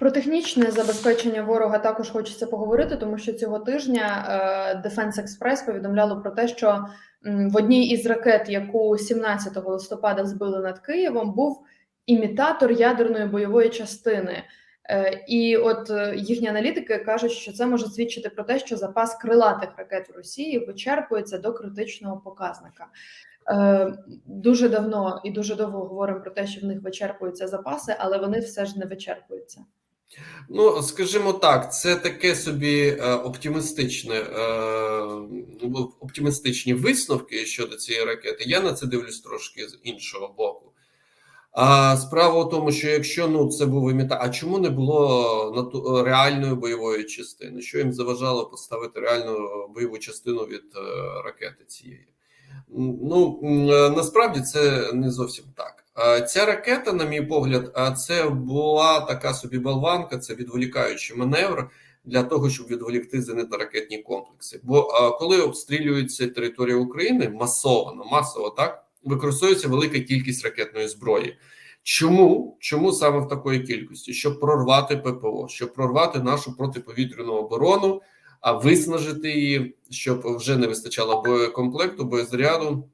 Про технічне забезпечення ворога також хочеться поговорити, тому що цього тижня е, Defense Express повідомляло про те, що в одній із ракет, яку 17 листопада збили над Києвом, був імітатор ядерної бойової частини. Е, І от е, їхні аналітики кажуть, що це може свідчити про те, що запас крилатих ракет в Росії вичерпується до критичного показника. Дуже давно і дуже довго говоримо про те, що в них вичерпуються запаси, але вони все ж не вичерпуються. Ну, скажімо так, це таке собі е, оптимістичне, е, ну, оптимістичні висновки щодо цієї ракети. Я на це дивлюсь трошки з іншого боку. А справа в тому, що якщо ну це був іміта, а чому не було реальної бойової частини? Що їм заважало поставити реальну бойову частину від е, ракети цієї? Ну насправді це не зовсім так. Ця ракета, на мій погляд, це була така собі болванка, це відволікаючий маневр для того, щоб відволікти зенитно-ракетні комплекси. Бо коли обстрілюється територія України масово, масово так використовується велика кількість ракетної зброї. Чому? Чому саме в такої кількості? Щоб прорвати ППО, щоб прорвати нашу протиповітряну оборону, а виснажити її, щоб вже не вистачало боєкомплекту, боєзаряду.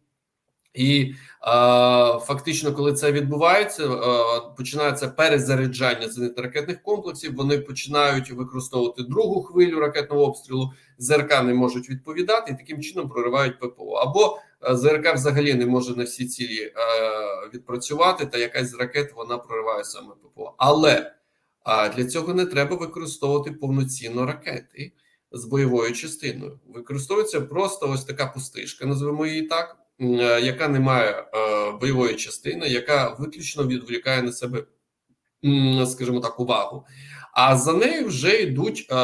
І а, фактично, коли це відбувається, а, починається перезаряджання зенитно-ракетних комплексів. Вони починають використовувати другу хвилю ракетного обстрілу. ЗРК не можуть відповідати і таким чином проривають ППО. Або а, ЗРК взагалі не може на всі цілі а, відпрацювати, та якась з ракет вона прориває саме ППО. Але а, для цього не треба використовувати повноцінно ракети з бойовою частиною. Використовується просто ось така пустишка, назвемо її так, е, яка не має е, бойової частини, яка виключно відволікає на себе, скажімо так, увагу. А за нею вже йдуть е,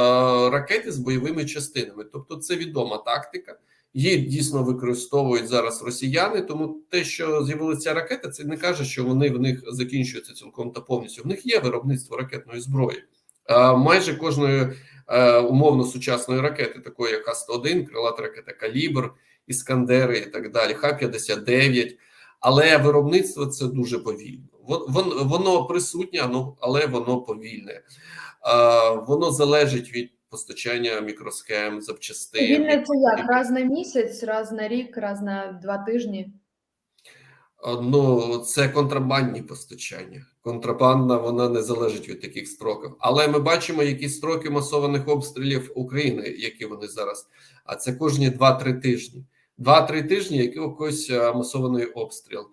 ракети з бойовими частинами. Тобто, це відома тактика. Її дійсно використовують зараз росіяни. Тому те, що з'явилася ракета, це не каже, що вони в них закінчуються цілком та повністю. В них є виробництво ракетної зброї. Е, майже кожної е, умовно сучасної ракети, такої як Х-101, крилата ракета Калібр, Іскандери і так далі, Х-59. Але виробництво це дуже повільно. Вон- вон- Воно присутнє, ну, але воно повільне. Воно залежить від постачання мікросхем, запчастин. Вільне це як раз на місяць, раз на рік, раз на два тижні. Ну, це контрабандні постачання. Контрабанда вона не залежить від таких строків. Але ми бачимо, які строки масованих обстрілів України, які вони зараз. А це кожні 2-3 тижні. 2-3 тижні якийсь е, масований обстріл.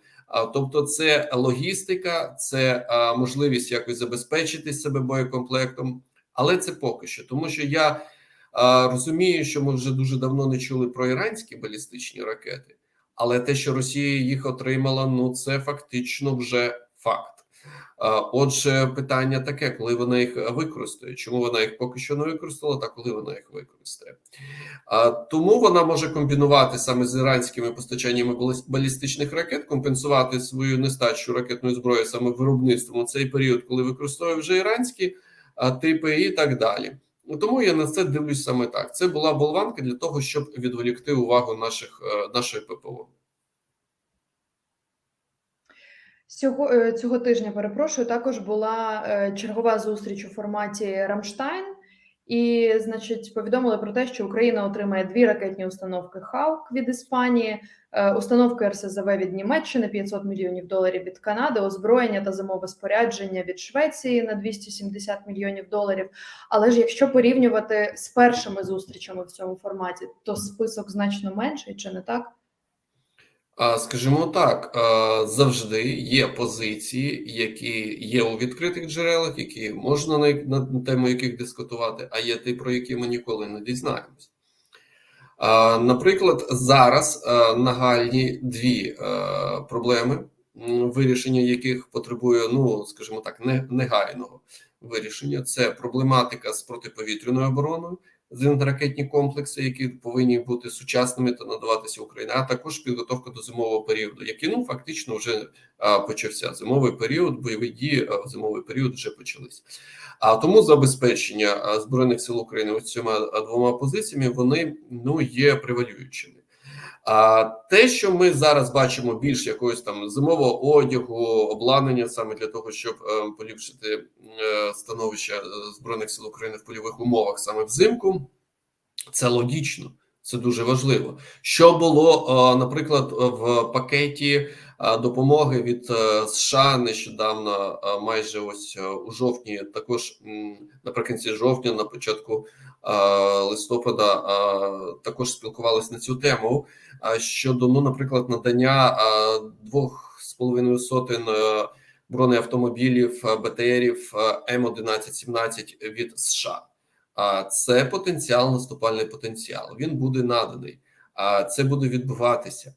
Тобто, це логістика, це можливість якось забезпечити себе боєкомплектом. Але це поки що, тому що я розумію, що ми вже дуже давно не чули про іранські балістичні ракети. Але те, що Росія їх отримала, ну це фактично вже факт. Отже, питання таке: коли вона їх використає, чому вона їх поки що не використала, та коли вона їх використає. Тому вона може комбінувати саме з іранськими постачаннями балістичних ракет, компенсувати свою нестачу ракетної зброї саме виробництвом у цей період, коли використовує вже іранські типи, і так далі. Ну, Тому я на це дивлюсь саме так. Це була болванка для того, щоб відволікти увагу наших е, нашої ППО. Цього, е, цього тижня, перепрошую, також була е, чергова зустріч у форматі Рамштайн, і, значить, повідомили про те, що Україна отримає дві ракетні установки Хаук від Іспанії, е, установки РСЗВ від Німеччини, 500 мільйонів доларів від Канади, озброєння та зимове спорядження від Швеції на 270 мільйонів доларів. Але ж якщо порівнювати з першими зустрічами в цьому форматі, то список значно менший, чи не так? Скажімо так, завжди є позиції, які є у відкритих джерелах, які можна на, на тему яких дискутувати, а є ті, про які ми ніколи не дізнаємось. Наприклад, зараз нагальні дві проблеми, вирішення яких потребує, ну скажімо так, негайного вирішення. Це проблематика з протиповітряною обороною зенітно-ракетні комплекси, які повинні бути сучасними та надаватися Україні, а також підготовка до зимового періоду, який ну фактично вже а, почався. Зимовий період, бойові дії а, зимовий період вже почались. А тому забезпечення збройних сил України ось цими двома позиціями вони ну є превалюючими. А те, що ми зараз бачимо більш якогось там зимового одягу, обладнання саме для того, щоб е, поліпшити е, становище е, збройних сил України в польових умовах саме взимку, це логічно, це дуже важливо. Що було, е, наприклад, в пакеті допомоги від е, США нещодавно, е, майже ось е, у жовтні, також наприкінці жовтня, на початку е, листопада, е, також спілкувалися на цю тему. е, Щодо, ну, наприклад, надання е, двох з половиною сотень е, бронеавтомобілів, е, БТРів е, М1117 від США. А це потенціал, наступальний потенціал. Він буде наданий. А це буде відбуватися.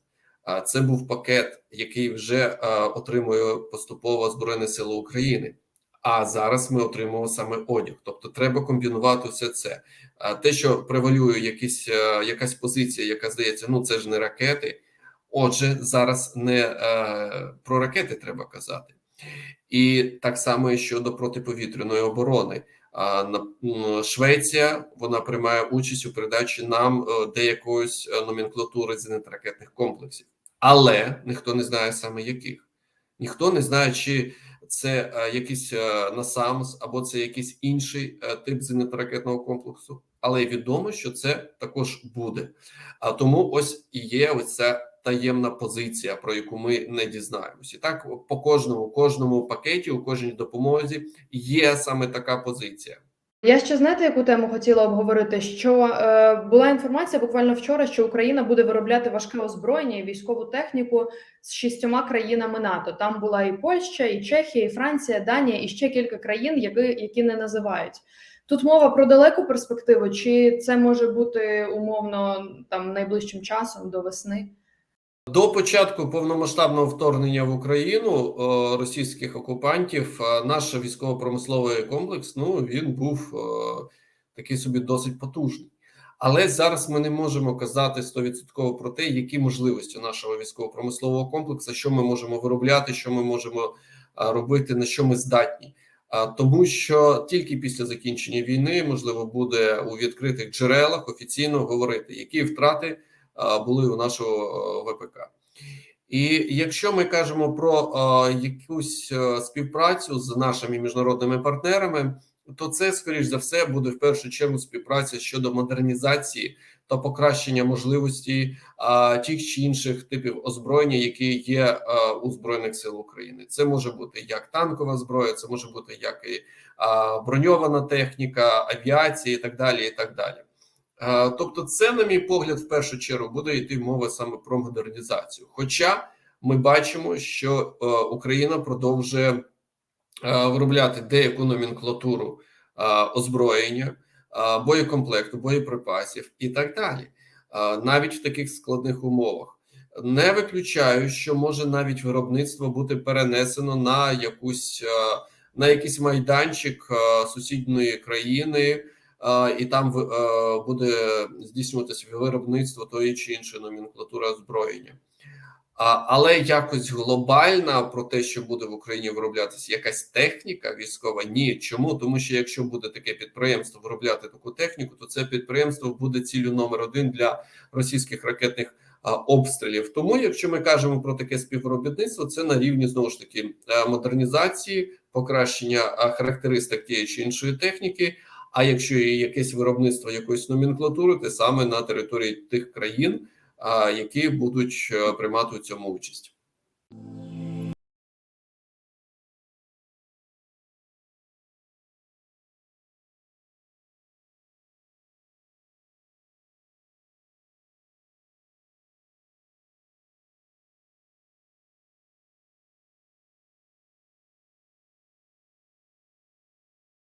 Це був пакет, який вже отримує поступово Збройні Сили України. А зараз ми отримуємо саме одяг. Тобто, треба комбінувати все це. Те, що превалює якісь, е, якась позиція, яка здається, ну це ж не ракети. Отже, зараз не е, про ракети треба казати. І так само і щодо протиповітряної оборони. Швеція вона приймає участь у передачі нам е, деякоїсь номенклатури зенітно-ракетних комплексів, але ніхто не знає саме яких. Ніхто не знає, чи це е, якийсь е, насамс або це якийсь інший е, тип зенітно-ракетного комплексу. Але відомо, що це також буде. А тому ось і є ось ця таємна позиція, про яку ми не дізнаємося. І так по кожному, кожному пакеті, у кожній допомозі є саме така позиція. Я ще знаєте, яку тему хотіла обговорити? Що е, була інформація буквально вчора, що Україна буде виробляти важке озброєння і військову техніку з шістьома країнами НАТО. Там була і Польща, і Чехія, і Франція, Данія, і ще кілька країн, які, які не називають. Тут мова про далеку перспективу, чи це може бути умовно там найближчим часом до весни? До початку повномасштабного вторгнення в Україну е, російських окупантів е, наш військово-промисловий комплекс ну він був е, такий собі досить потужний. Але зараз ми не можемо казати 100% про те, які можливості нашого військово-промислового комплексу, що ми можемо виробляти, що ми можемо робити, на що ми здатні. Тому, що тільки після закінчення війни можливо буде у відкритих джерелах офіційно говорити, які втрати були у нашого е, ВПК. І якщо ми кажемо про е, якусь е, співпрацю з нашими міжнародними партнерами, то це, скоріш за все, буде в першу чергу співпраця щодо модернізації та покращення можливості тих чи інших типів озброєння, які є у збройних сил України. Це може бути як танкова зброя, це може бути як і броньована техніка, авіація, і так далі. І так далі. А, тобто, це, на мій погляд, в першу чергу буде йти мова саме про модернізацію. Хоча ми бачимо, що е, Україна продовжує е, виробляти деяку номенклатуру е, озброєння, е, боєкомплекту, боєприпасів і так далі, е, навіть в таких складних умовах. Не виключаю, що може навіть виробництво бути перенесено на якусь е, на якийсь майданчик е, сусідньої країни, е, і там е, буде здійснюватися виробництво тої чи іншої номенклатури озброєння. Але якось глобально про те, що буде в Україні вироблятися якась техніка військова, ні. Чому? Тому що якщо буде таке підприємство виробляти таку техніку, то це підприємство буде ціллю номер один для російських ракетних обстрілів. Тому, якщо ми кажемо про таке співробітництво, це на рівні знову ж таки е, модернізації, покращення характеристик тієї чи іншої техніки. А якщо є якесь виробництво якоїсь номенклатури, те саме на території тих країн, які будуть е, приймати у цьому участь.